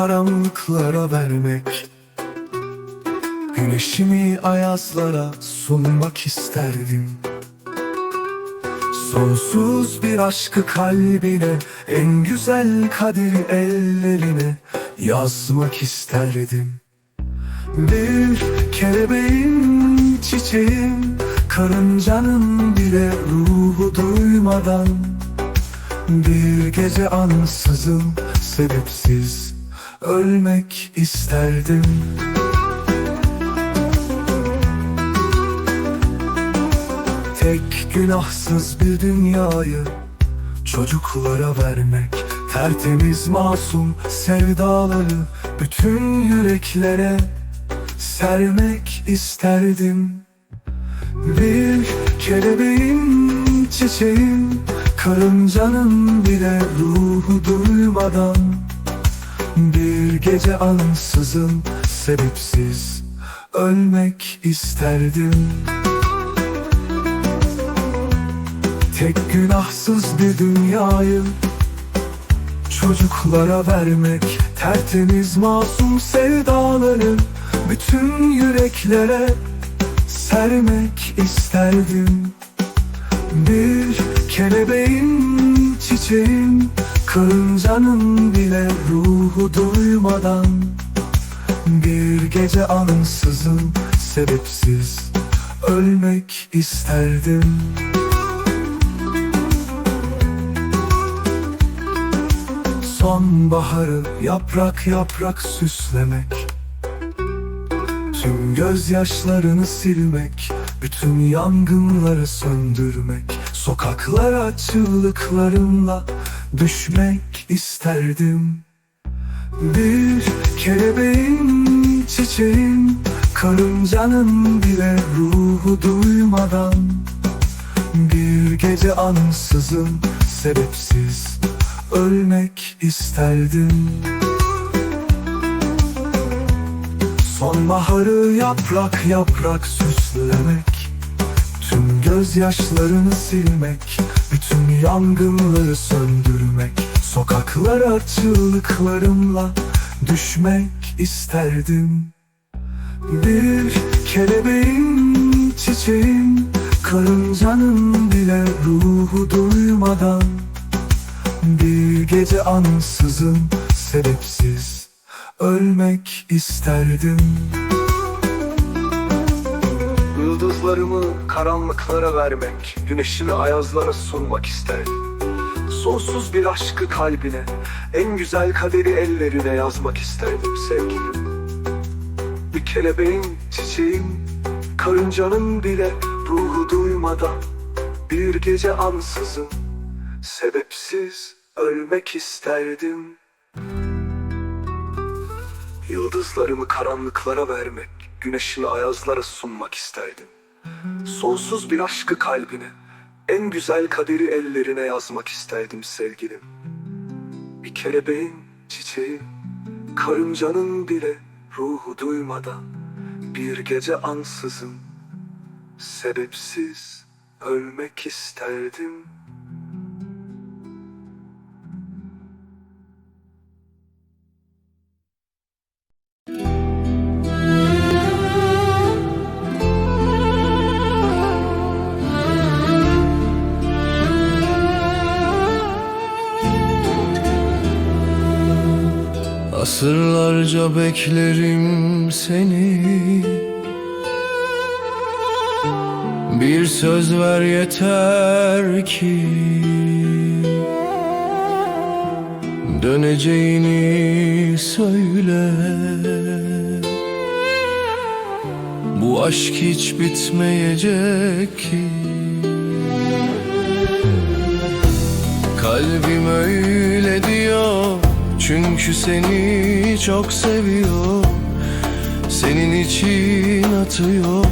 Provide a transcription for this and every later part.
karanlıklara vermek. Güneşimi ayazlara sunmak isterdim. Sonsuz bir aşkı kalbine En güzel kaderi ellerine Yazmak isterdim. Bir kelebeğin çiçeğim Karıncanın bile ruhu duymadan. Bir gece ansızın sebepsiz Ölmek isterdim. Tek günahsız bir dünyayı Çocuklara vermek Tertemiz masum sevdaları Bütün yüreklere Sermek isterdim. Bir kelebeğin çiçeğin Karıncanın bile ruhu duymadan Bir gece ansızın sebepsiz Ölmek isterdim. Tek günahsız bir dünyayı Çocuklara vermek Tertemiz masum sevdaları Bütün yüreklere Sermek isterdim. Bir kelebeğin çiçeğin Karıncanın bile ruhu duymadan Bir gece ansızın sebepsiz Ölmek isterdim. Sonbaharı yaprak yaprak süslemek Tüm gözyaşlarını silmek Bütün yangınları söndürmek Sokaklara çığlıklarımla Düşmek isterdim. Bir kelebeğin çiçeğin Karıncanın bile ruhu duymadan. Bir gece ansızın sebepsiz Ölmek isterdim. Sonbaharı yaprak yaprak süslemek Tüm gözyaşlarını silmek Bütün yangınları söndürmek Sokaklara çığlıklarımla Düşmek isterdim. Bir kelebeğin çiçeğin Karıncanın bile ruhu duymadan bir gece ansızın sebepsiz ölmek isterdim Yıldızlarımı karanlıklara vermek, güneşimi ayazlara sunmak isterdim. Sonsuz bir aşkı kalbine, en güzel kaderi ellerine yazmak isterdim sevgilim. Bir kelebeğin, çiçeğin, karıncanın bile ruhu duymadan bir gece ansızın Sebepsiz ölmek isterdim Yıldızlarımı karanlıklara vermek Güneşimi ayazlara sunmak isterdim. Sonsuz bir aşkı kalbine En güzel kaderi ellerine yazmak isterdim sevgilim. Bir kelebeğin, çiçeğin Karıncanın bile ruhu duymadan Bir gece ansızın Sebepsiz ölmek isterdim Asırlarca beklerim seni. Bir söz ver yeter ki Döneceğini söyle. Bu aşk hiç bitmeyecek ki. Kalbim öyle Çünkü seni çok seviyor Senin için atıyor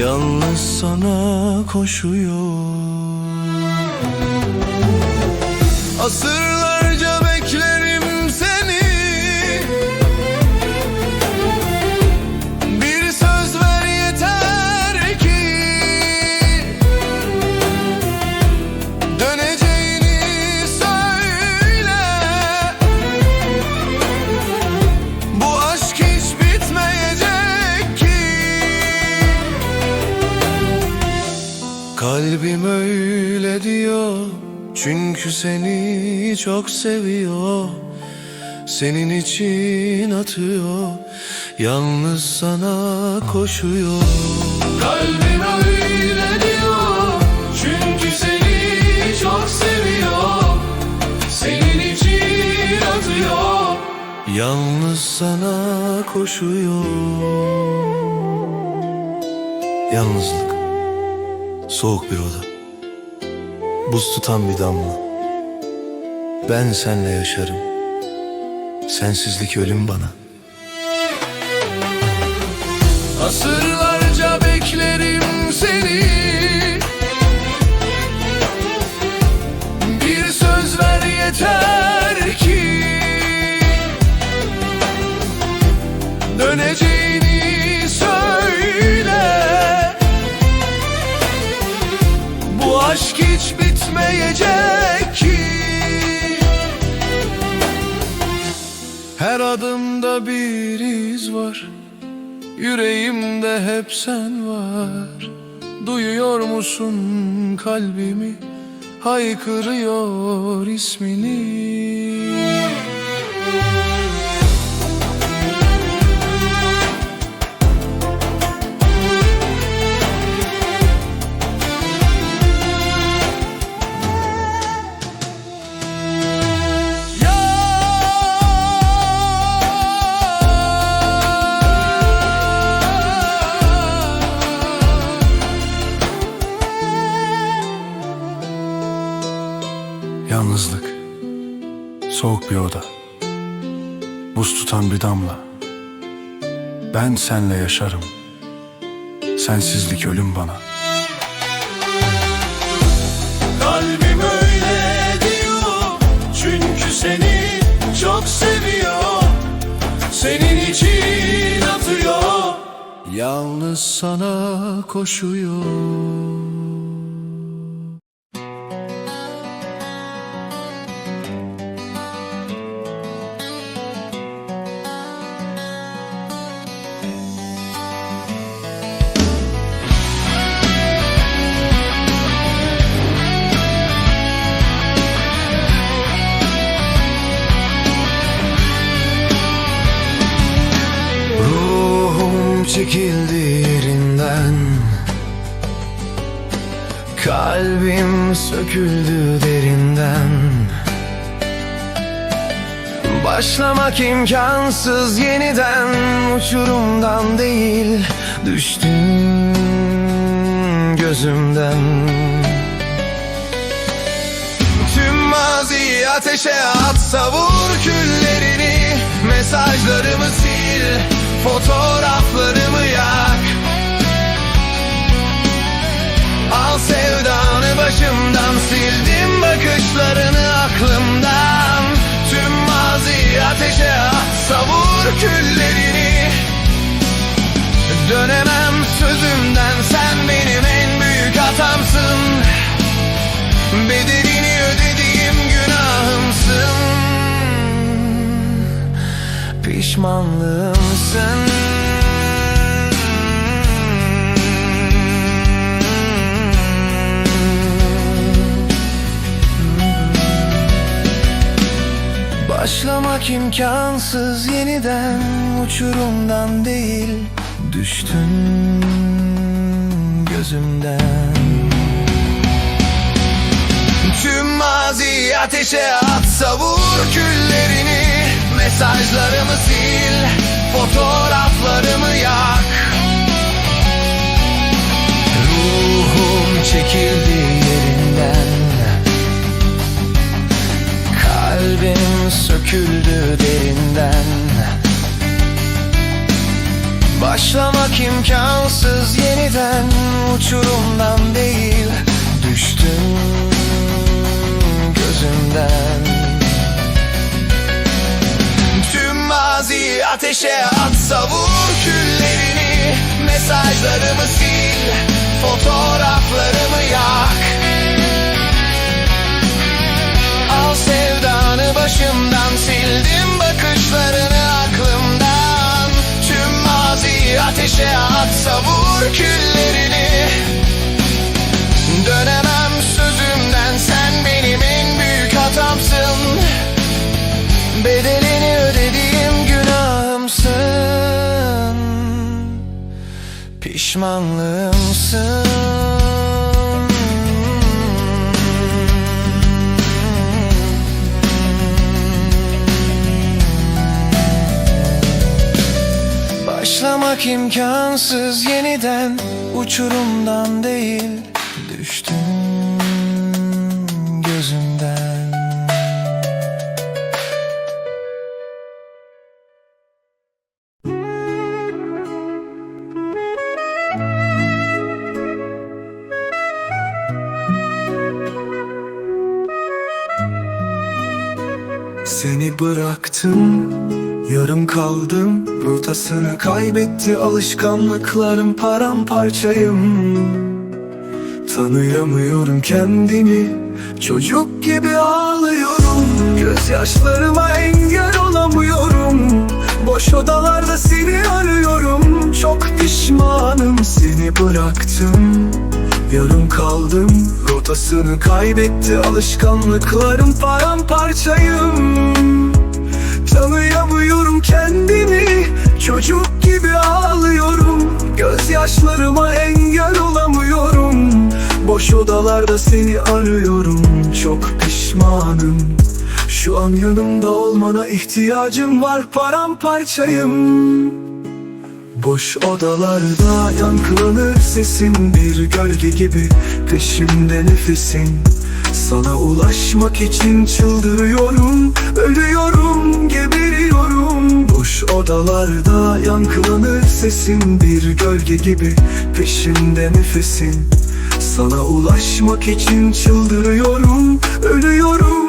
Yalnız sana koşuyor. Asırlarca Çünkü seni çok seviyor Senin için atıyor Yalnız sana koşuyor. Kalbim öyle diyor Çünkü seni çok seviyor Senin için atıyor. Yalnız sana koşuyor. Yalnızlık Soğuk bir oda. Buz tutan bir damla Ben senle yaşarım. Sensizlik ölüm bana. Asırlarca hep sen var. Duyuyor musun kalbimi? Haykırıyor ismini bir damla Ben senle yaşarım. Sensizlik ölüm bana. Kalbim öyle diyor. Çünkü seni çok seviyor. Senin için atıyor. Yalnız sana koşuyor Söküldü derinden. Başlamak imkansız yeniden Uçurumdan değil düştün gözümden. Tüm maziyi ateşe at savur küllerini Mesajlarımı sil fotoğraflarımı yak başımdan sildim bakışlarını aklımdan. Tüm maziyi ateşe at savur küllerini. Dönemem sözümden sen benim en büyük hatamsın. Bedelini ödediğim günahımsın. Pişmanlığımsın Başlamak imkansız yeniden Uçurumdan değil. Düştün gözümden. Tüm maziyi ateşe at savur küllerini. Mesajlarımı sil fotoğraflarımı yak küllerini Dönemem sözümden sen benim en büyük hatamsın. Bedelini ödediğim günahımsın. Pişmanlığımsın. Başlamak imkansız yeniden Uçurumdan değil. Düştüm gözümden. Seni bıraktım, yarım kaldım Rotasını kaybetti alışkanlıklarım paramparçayım. Tanıyamıyorum kendimi Çocuk gibi ağlıyorum. Gözyaşlarıma engel olamıyorum. Boş odalarda seni arıyorum. Çok pişmanım seni bıraktım. Yarım kaldım Rotasını kaybetti alışkanlıklarım paramparçayım Tanıyamıyorum kendimi. Çocuk gibi ağlıyorum. Gözyaşlarıma engel olamıyorum. Boş odalarda seni arıyorum. Çok pişmanım. Şu an yanımda olmana ihtiyacım var. Paramparçayım. Boş odalarda yankılanır sesin Bir gölge gibi peşimde nefesin Sana ulaşmak için çıldırıyorum Ölüyorum, geberiyorum. Boş odalarda yankılanır sesin Bir gölge gibi peşimde nefesin. Sana ulaşmak için çıldırıyorum Ölüyorum,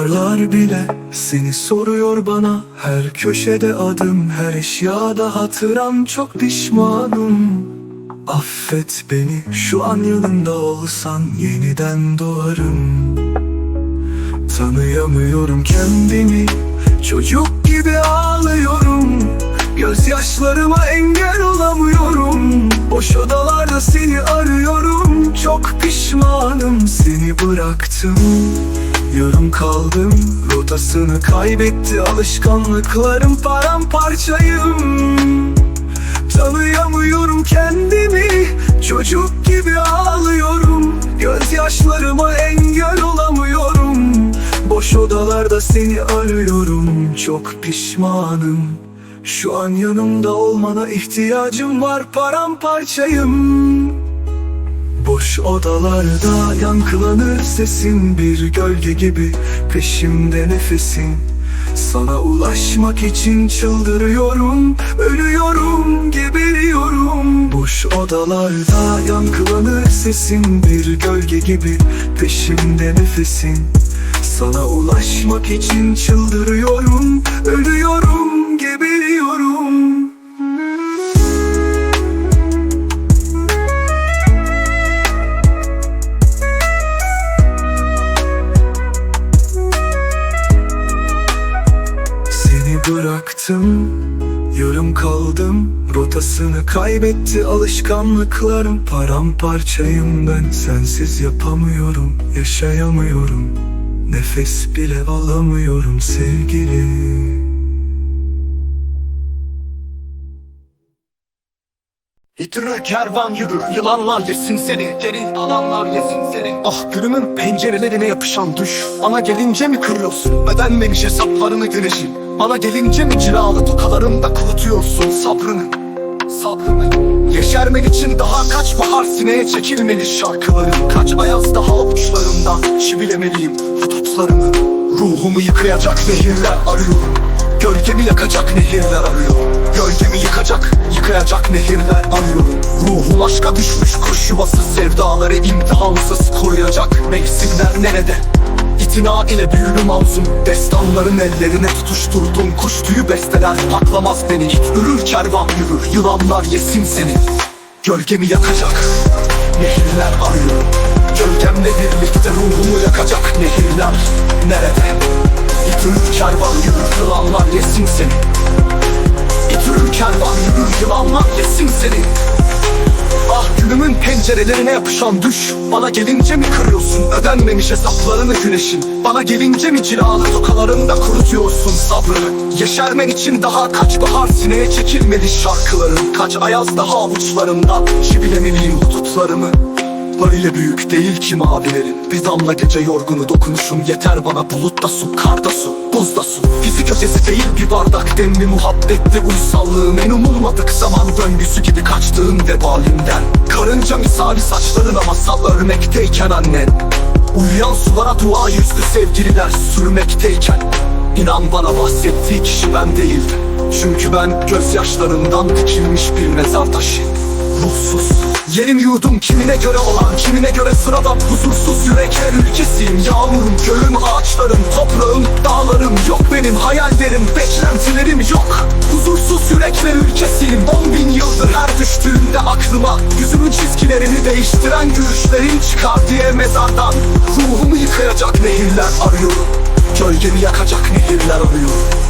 Duvarlar bile seni soruyor bana. Her köşede adım, her eşyada hatıram. Çok pişmanım. Affet beni, şu an yanımda olsan Yeniden doğarım. Tanıyamıyorum kendimi. Çocuk gibi ağlıyorum. Gözyaşlarıma engel olamıyorum. Boş odalarda seni arıyorum. Çok pişmanım seni bıraktım Yarım kaldım Rotasını kaybetti alışkanlıklarım paramparçayım. Tanıyamıyorum kendimi Çocuk gibi ağlıyorum. Gözyaşlarıma engel olamıyorum. Boş odalarda seni arıyorum Çok pişmanım. Şu an yanımda olmana ihtiyacım var Paramparçayım Boş odalarda yankılanır sesin Bir gölge gibi peşimde nefesin. Sana ulaşmak için çıldırıyorum Ölüyorum, geberiyorum. Boş odalarda yankılanır sesin Bir gölge gibi peşimde nefesin. Sana ulaşmak için çıldırıyorum Ölüyorum, Rotasını kaybetti alışkanlıklarım. Paramparçayım ben, sensiz yapamıyorum Yaşayamıyorum, nefes bile alamıyorum sevgilim. İtirir kervan yürür Yılanlar yesin seni. Derin alanlar yesin seni. Ah gülümün pencerelerine yapışan düş. Bana gelince mi kırıyorsun? Ödenmemiş hesaplarını güneşin. Bana gelince mi cilalı tokalarında kurutuyorsun sabrını Sabrını Yeşermek için daha kaç bahar sineye çekilmeli şarkıların Kaç ayaz daha avuçlarımda çivilemeliyim hudutlarımı Ruhumu yıkayacak nehirler arıyorum. Gölgemi yakacak nehirler arıyor Gölgemi yıkacak, yıkayacak nehirler arıyorum. Ruhum aşka düşmüş kuş yuvası Sevdaları imtihansız koruyacak Mevsimler nerede? İtina ile büyülü mazlum Destanların ellerine tutuşturdum. Kuş tüyü besteler paklamaz beni. Ürür kervan yürür. Yılanlar yesin seni. Gölgemi yakacak. Nehirler arıyor. Gölgemle birlikte ruhumu yakacak nehirler. Nerede? İtürür kervan yürür. Yılanlar yesin seni. İtürür kervan yürür. Yılanlar yesin seni gülümün pencerelerine yapışan düş. Bana gelince mi kırıyorsun? Ödenmemiş hesaplarını güneşin. Bana gelince mi cilalı tokalarında kurutuyorsun sabrını? Yeşermen için daha kaç bahar sineye çekilmeli şarkıların? Kaç ayaz daha avuçlarımdan? Çivilemeliyim hudutlarımı Böyle büyük değil ki mavilerin. Bir damla gece yorgunu dokunuşum. Yeter bana bulutta su, karda su, buzda su. Fizik ötesi değil bir bardak demli muhabbette Uysallığım. En umulmadık zaman döngüsü gibi kaçtığım vebalinden Karınca misali saçlarına masal örmekteyken annen Uyuyan sulara dua yüzlü sevgililer sürmekteyken. İnan bana bahsettiği kişi ben değildim. Çünkü ben gözyaşlarından dikilmiş bir mezar taşı Ruhsuz. Yerim yurdum kimine göre olan Kimine göre sırada huzursuz yürekler ülkesiyim. Yağmurum, göğüm, ağaçlarım, toprağım, dağlarım Yok benim hayallerim, beklentilerim yok. Huzursuz yürekler ülkesiyim. On bin yıldır her düştüğümde aklıma Yüzümün çizgilerini değiştiren gülüşlerin çıkar diye mezardan Ruhumu yıkayacak nehirler arıyorum. Gölgemi yakacak nehirler arıyorum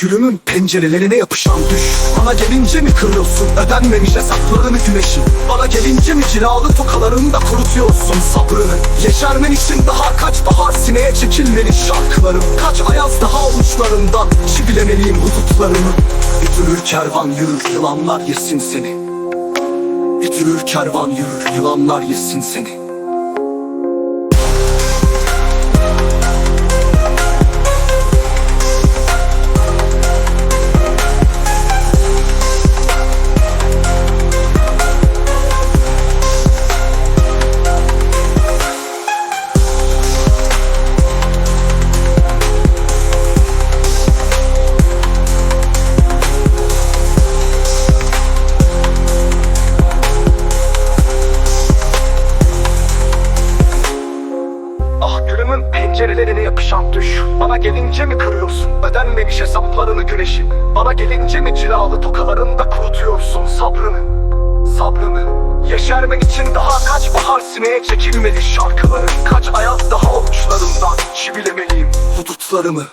Gülümün pencerelerine yapışan düş. Bana gelince mi kırıyorsun? Ödenmemiş hesaplarını güneşin. Bana gelince mi cilalı tokalarında kurutuyorsun sabrını? Yeşermen için daha kaç bahar sineye çekilmeli şarkılarım? Kaç ayaz daha avuçlarından çivilemeliyim hudutlarımı? Bitirür kervan yürür yılanlar yesin seni. Bitirür kervan yürür yılanlar yesin seni gelince mi kırıyorsun? Ödenmemiş hesaplarını güneşin Bana gelince mi cilalı tokalarında kurutuyorsun sabrını? Sabrını. Yeşermen için daha kaç bahar sineye çekilmeli şarkıların? Kaç ayaz daha avuçlarımdan çivilemeliyim hudutlarımı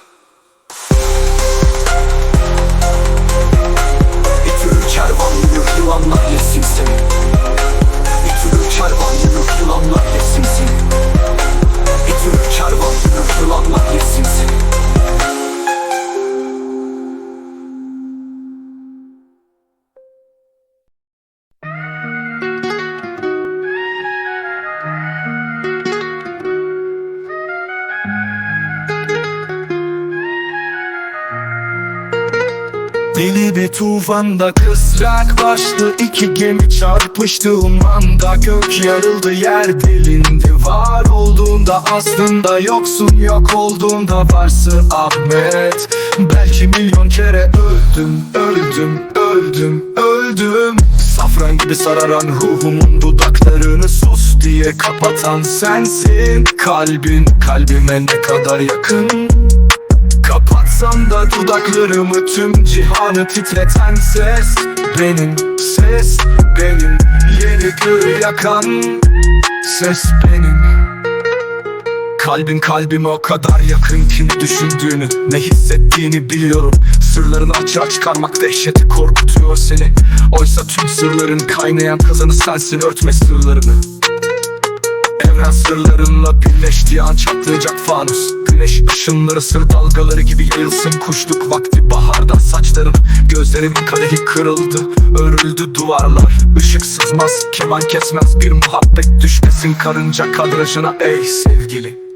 Bir tufanda kısrak başlı iki gemi çarpıştığım anda Gök yarıldı yer delindi. Var olduğunda aslında yoksun Yok olduğunda varsın Ahmet. Belki milyon kere öldüm Öldüm, öldüm, öldüm. Safran gibi sararan ruhumun dudaklarını sus diye kapatan sensin. Kalbin kalbime ne kadar yakın Kapatsam da dudaklarımı tüm cihanı titreten ses. Benim ses benim yeni göğü yakan ses benim. Kalbin kalbime o kadar yakın ki ne düşündüğünü ne hissettiğini biliyorum. Sırlarını açığa çıkarmak dehşeti korkutuyor seni. Oysa tüm sırların kaynayan kazanı sensin örtme sırlarını Evren sırlarınla birleştiği an çatlayacak fanus. Güneş ışınları sır dalgaları gibi yayılsın kuşluk vakti baharda. Saçların gözlerimin kadehi kırıldı Örüldü duvarlar. Işık sızmaz keman kesmez bir muhabbet. Düşmesin karınca kadrajına ey sevgili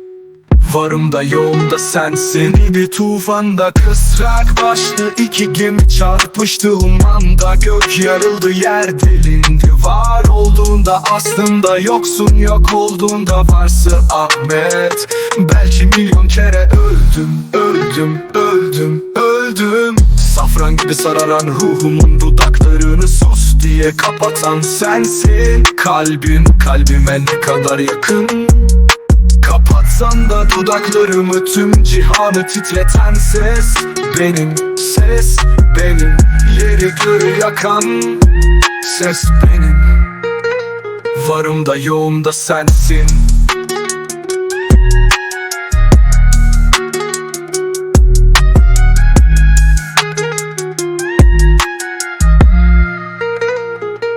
Varım da yoğum da sensin. Bir tufanda kısrak başlı iki gemi çarpıştığım anda Gök yarıldı yer delindi. Var olduğunda aslında yoksun Yok olduğunda varsın Ahmet. Belki milyon kere öldüm Öldüm, öldüm, öldüm. Safran gibi sararan ruhumun dudaklarını sus diye kapatan sensin. Kalbin kalbime ne kadar yakın Kapatsan da dudaklarımı tüm cihanı titreten ses. Benim ses benim yeri göğü yakan ses benim. Varım da yoğum da sensin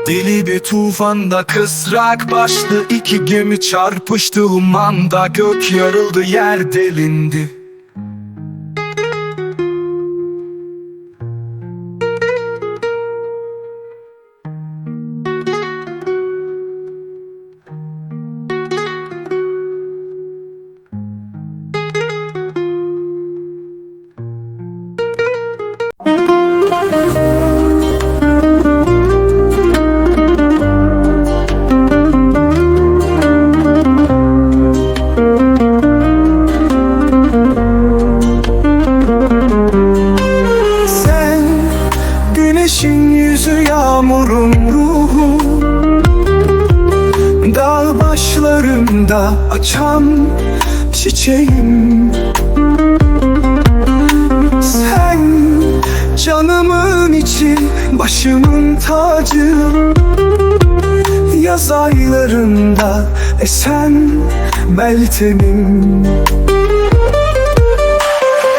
Deli bir tufanda kısrak başlı iki gemi çarpıştı umanda Gök yarıldı yer delindi meltemim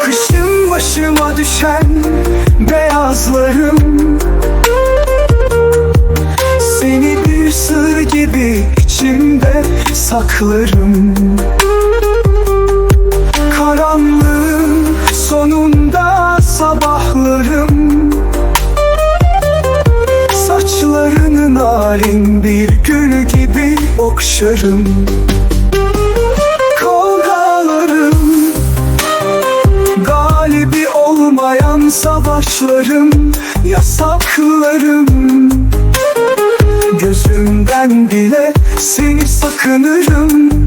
Kışın başıma düşen beyazlarım. Seni bir sır gibi içimde saklarım. Karanlığın sonunda sabahlarım. Saçlarını narin bir gül gibi okşarım savaşlarım Yasaklarım. Gözümden bile seni sakınırım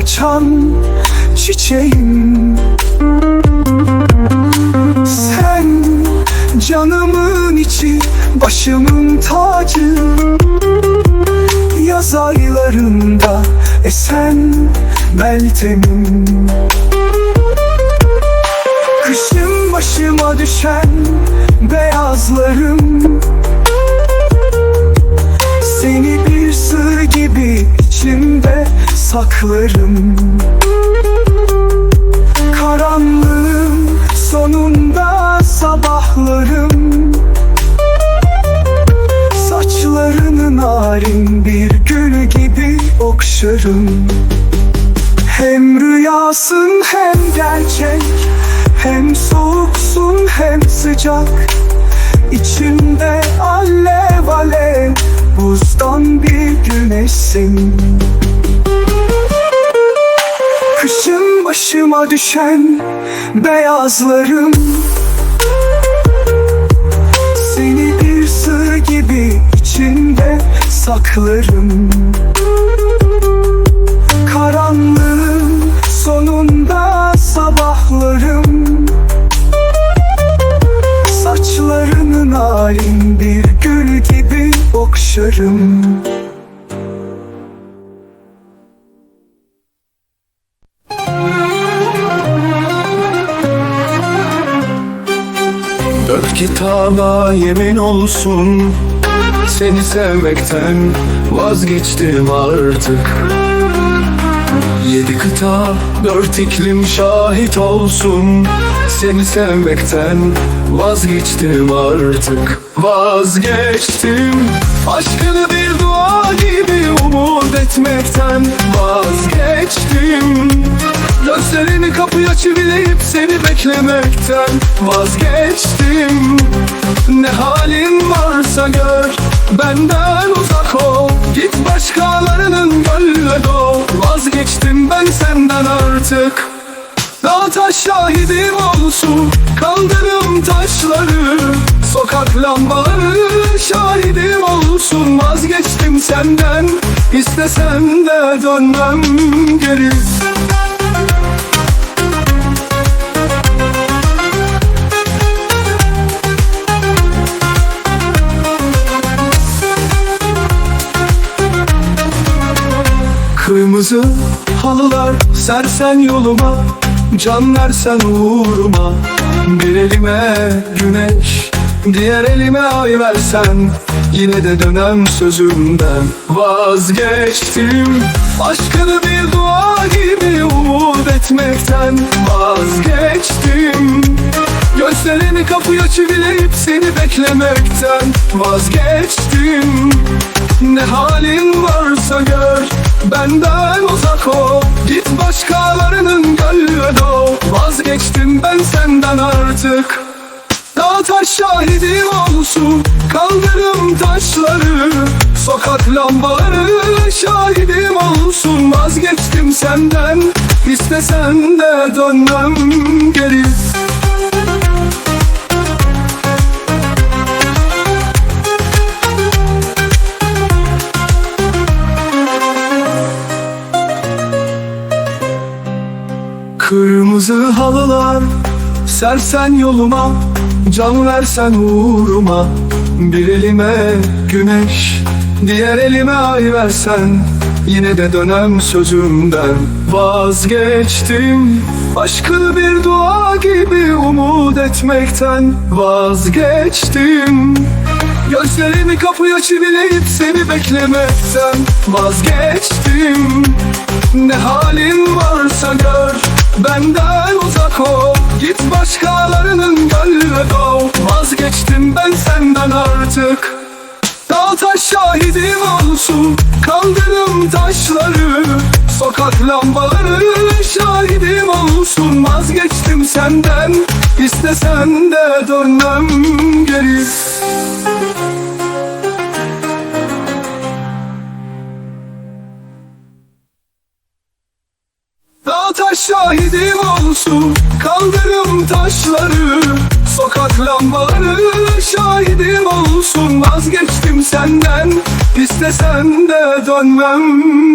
açan çiçeğim. Sen canımın içi başımın tacı. Yaz aylarında esen meltemim. Kışın başıma düşen beyazlarım saklarım Karanlığın sonunda sabahlarım. Saçlarını narin bir gül gibi okşarım. Hem rüyasın hem gerçek Hem soğuksun hem sıcak. İçimde alev alev Buzdan bir güneşsin Kışın başıma düşen beyazlarım. Seni bir sır gibi içimde saklarım. Karanlığın sonunda sabahlarım. Saçlarını narin bir gül gibi okşarım kitaba yemin olsun. Seni sevmekten vazgeçtim artık. Yedi kıta, dört iklim şahit olsun. Seni sevmekten vazgeçtim artık. Vazgeçtim. Aşkını bir dua gibi umut etmekten vazgeçtim Gözlerini kapıya çivileyip seni beklemekten vazgeçtim. Ne halin varsa gör benden uzak ol. Git başkalarının gönlüne doğ Vazgeçtim ben senden artık. Dağ taş şahidim olsun Kaldırım taşları. Sokak lambaları Şahidim olsun Vazgeçtim senden. İstesem de dönmem geri Kırmızı halılar sersen yoluma Can versen uğruma. Bir elime güneş Diğer elime ay versen Yine de dönem sözümden Vazgeçtim. Aşkını bir dua gibi umut etmekten Vazgeçtim. Gözlerini kapıya çivileyip seni beklemekten Vazgeçtim Ne halin varsa gör Benden uzak ol. Git başkalarının gönlüne doğ. Vazgeçtim ben senden artık. Dağ taş şahidim olsun Kaldırım taşları. Sokak lambaları Şahidim olsun Vazgeçtim senden. İstesen de dönmem geri Kırmızı halılar Sersen yoluma Can versen uğruma. Bir elime güneş Diğer elime ay versen Yine de dönem sözümden Vazgeçtim. Aşkı bir dua gibi umut etmekten Vazgeçtim. Gözlerimi kapıya çivileyip seni beklemekten Vazgeçtim. Ne halin varsa gör Benden uzak ol Git başkalarının gönlüne doğ. Vazgeçtim ben senden artık. Dağ taş şahidim olsun Kaldırım taşları. Sokak lambaları Şahidim olsun Vazgeçtim senden. İstesen de dönmem geri şahidim olsun. Kaldırım taşları Sokak lambaları Şahidim olsun. Vazgeçtim senden İstesen de dönmem